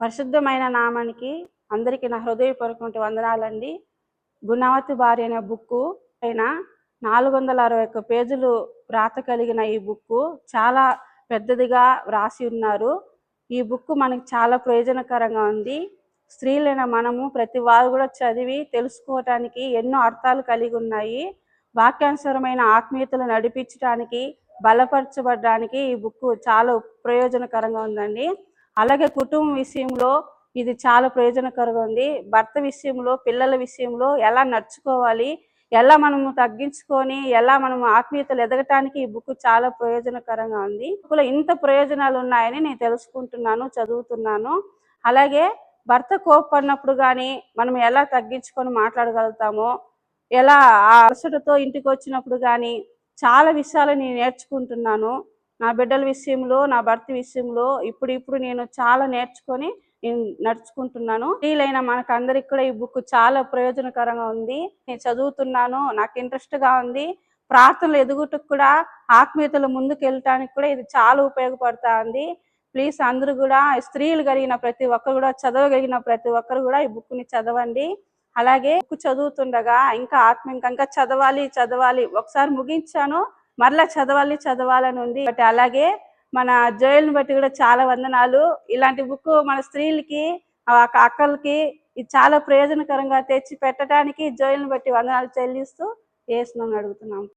పరిశుద్ధమైన నామానికి అందరికీ నా హృదయపూర్వక వందనాలండి. గుణవతి భార్య అనే బుక్ పైన నాలుగు వందల అరవై ఒక్క పేజీలు వ్రాత కలిగిన ఈ బుక్ చాలా పెద్దదిగా వ్రాసి ఉన్నారు. ఈ బుక్ మనకి చాలా ప్రయోజనకరంగా ఉంది. స్త్రీలైన మనము ప్రతి వారు కూడా చదివి తెలుసుకోవటానికి ఎన్నో అర్థాలు కలిగి ఉన్నాయి. వాక్యానుసరమైన ఆత్మీయతలు నడిపించడానికి బలపరచబడడానికి ఈ బుక్ చాలా ప్రయోజనకరంగా ఉందండి. అలాగే కుటుంబం విషయంలో ఇది చాలా ప్రయోజనకరంగా ఉంది. భర్త విషయంలో పిల్లల విషయంలో ఎలా నడుచుకోవాలి ఎలా మనము తగ్గించుకొని ఎలా మనం ఆత్మీయతలు ఎదగటానికి ఈ బుక్ చాలా ప్రయోజనకరంగా ఉంది. బుక్లో ఇంత ప్రయోజనాలు ఉన్నాయని నేను తెలుసుకుంటున్నాను చదువుతున్నాను. అలాగే భర్త కోపడినప్పుడు కానీ మనం ఎలా తగ్గించుకొని మాట్లాడగలుగుతామో ఎలా ఆ అలసటతో ఇంటికి వచ్చినప్పుడు కానీ చాలా విషయాలు నేను నేర్చుకుంటున్నాను. నా బిడ్డల విషయంలో నా భర్త విషయంలో ఇప్పుడు ఇప్పుడు నేను చాలా నేర్చుకొని నేను నడుచుకుంటున్నాను. వీలైన మనకు అందరికి కూడా ఈ బుక్ చాలా ప్రయోజనకరంగా ఉంది. నేను చదువుతున్నాను నాకు ఇంట్రెస్ట్గా ఉంది. ప్రార్థనలు ఎదుగుటకు కూడా ఆత్మీయతలు ముందుకు వెళ్ళటానికి కూడా ఇది చాలా ఉపయోగపడతా ఉంది ప్లీజ్ అందరూ కూడా స్త్రీలు కలిగిన ప్రతి ఒక్కరు కూడా చదవగలిగిన ప్రతి ఒక్కరు కూడా ఈ బుక్ని చదవండి. అలాగే బుక్ చదువుతుండగా ఇంకా ఆత్మీయంగా ఇంకా చదవాలి చదవాలి. ఒకసారి ముగించాను. మరలా చదవాలి చదవాలని ఉంది. బట్ అలాగే మన జోయల్ని బట్టి కూడా చాలా వందనాలు. ఇలాంటి బుక్ మన స్త్రీలకి అక్కలకి ఇది చాలా ప్రయోజనకరంగా తెచ్చి పెట్టడానికి జోయల్ని బట్టి వందనాలు చెల్లిస్తూ వేస్తున్నాను అడుగుతున్నాం.